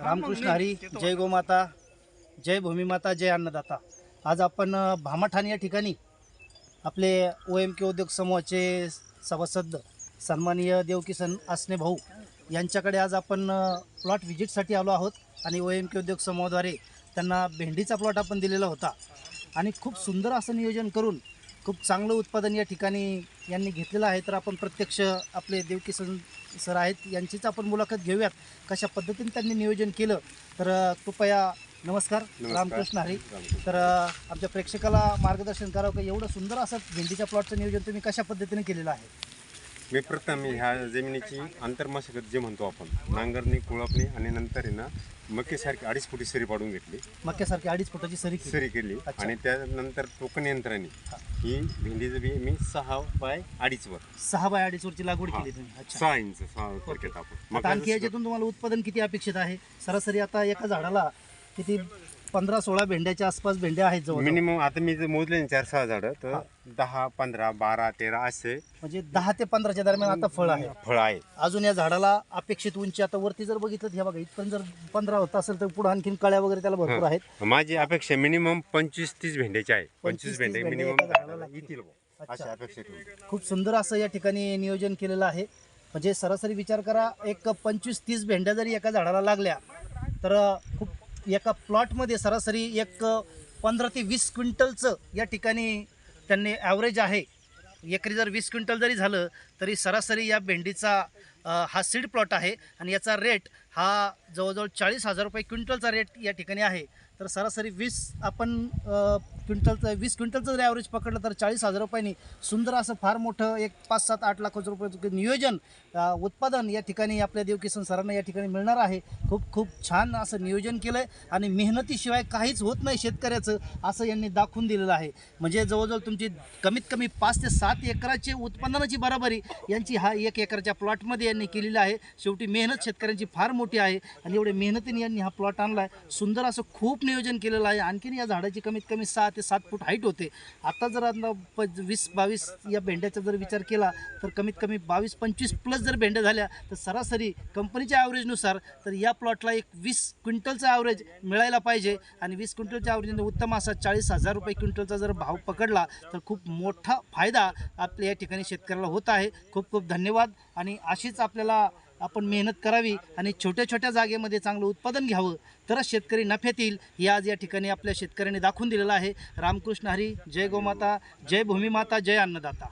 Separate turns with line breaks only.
रामकृष्ण हरी जय गोमाता जय भूमिमाता जय अन्नदाता. आज आपण भामाठाण या ठिकाणी आपले ओ एम के उद्योग समूहाचे सभासद सन्माननीय देवकिसन आसने भाऊ यांच्याकडे आज आपण प्लॉट व्हिजिटसाठी आलो आहोत आणि ओ एम के उद्योग समूहाद्वारे त्यांना भेंडीचा प्लॉट आपण दिलेला होता. आणि खूप सुंदर असं नियोजन करून खूप चांगलं उत्पादन या ठिकाणी यांनी घेतलेलं आहे. तर आपण प्रत्यक्ष आपले देवकिसन सर आहेत यांचीच आपण मुलाखत घेऊयात. कशा पद्धतीने त्यांनी नियोजन केलं? तर कृपया नमस्कार. रामकृष्ण हरी. तर आमच्या प्रेक्षकाला मार्गदर्शन करावं का? एवढं सुंदर असं भेंडीच्या प्लॉटचं नियोजन तुम्ही कशा पद्धतीने केलेलं आहे?
मी प्रथम ह्या जमिनीची आंतरमशागत जे म्हणतो आपण नांगरणी कुळपणी आणि नंतर आहे ना मक्यासारखी अडीच फुटी सरी पाडून घेतली.
मक्यासारखी अडीच फुटाची सरी केली.
सरी केली.
अच्छा.
आणि त्यानंतर टोकन यंत्राने ही. भेंडीचं बी मी सहा बाय अडीच वर.
सहा बाय अडीच वरची लागवड. केली तुम्ही. अच्छा.
सहा इंच सहा थोडक्यात आपण.
आता आणखी
मग
याच्यातून तुम्हाला उत्पादन किती अपेक्षित आहे? सरासरी आता एका झाडाला किती पंधरा सोळा भेंड्याच्या आसपास भेंड्या आहेत जवळ
मिनिमम आता मी जर मोजले ना चार सहा झाडं तर दहा पंधरा बारा तेरा असे
म्हणजे दहा ते पंधराच्या दरम्यान आता फळ आहे
फळ आहे
अजून या झाडाला अपेक्षित उंची आता वरती जर बघितलं हे बघा इथपर्यंत जर पंधरा होत असेल तर पुढे आणखीन कळ्या वगैरे त्याला भरपूर आहेत
माझी अपेक्षा मिनिमम पंचवीस तीस भेंड्याची आहे
25-30
पंचवीस भेंडे
भेंडे
मिनिमम
एका झाडाला लागतील.
येतील बुवा.
अच्छा.
अशी अपेक्षा.
खूप सुंदर असं या ठिकाणी नियोजन केलेलं आहे म्हणजे सरासरी विचार करा एक पंचवीस तीस भेंड्या जरी एका झाडाला लागल्या तर खूप एका प्लॉटमध्ये सरासरी एक पंधरा ते वीस क्विंटलचं या ठिकाणी त्यांनी ॲव्हरेज आहे. एकरी जर वीस क्विंटल जरी झालं तरी सरासरी या भेंडीचा हा सीड प्लॉट आहे आणि याचा रेट हा जवळजवळ चाळीस हजार रुपये क्विंटलचा रेट या ठिकाणी आहे. तर सरासरी वीस आपण क्विंटलचं वीस क्विंटलचं जर ॲव्हरेज पकडलं तर चाळीस हजार रुपयांनी सुंदर असं फार मोठं एक पाच सात आठ लाख रुपये नियोजन उत्पादन या ठिकाणी आपल्या देवकिसन सरांना या ठिकाणी मिळणार आहे. खूप खूप छान असं नियोजन केलं आहे आणि मेहनतीशिवाय काहीच होत नाही शेतकऱ्याचं असं यांनी दाखवून दिलेलं आहे. म्हणजे जवळजवळ तुमची कमीत कमी पाच ते सात एकराचे उत्पादनाची बराबरी यांची हा एक एकरच्या प्लॉटमध्ये यांनी केलेली आहे. शेवटी मेहनत शेतकऱ्यांची फार मोठी आहे आणि एवढे मेहनतीने यांनी हा प्लॉट आणला आहे सुंदर असं खूप नियोजन केलेलं आहे. आणखीन या झाडाची कमीत कमी सात ते सात फूट हाईट होते. आता जर आता प वीस बावीस या भेंड्याचा जर विचार केला तर कमीत कमी बावीस पंचवीस प्लस जर भेंड्या झाल्या तर सरासरी कंपनीच्या ॲव्हरेजनुसार तर या प्लॉटला एक वीस क्विंटलचा ॲव्हरेज मिळायला पाहिजे. आणि वीस क्विंटलच्या ॲव्हरेजने उत्तम असा चाळीस हजार रुपये क्विंटलचा जर भाव पकडला तर खूप मोठा फायदा आपल्या या ठिकाणी शेतकऱ्याला होत आहे. खूप खूप धन्यवाद. आणि अशीच आपल्याला आपण मेहनत करावी आणि छोट्या छोट्या जागेमध्ये चांगलं उत्पादन घ्यावं. तरच शेतकरी नफ्यात येईल. हे आज या ठिकाणी आपल्या शेतकऱ्यांनी दाखवून दिलेलं आहे. रामकृष्ण हरी. जय गोमाता. जय भूमिमाता. जय अन्नदाता.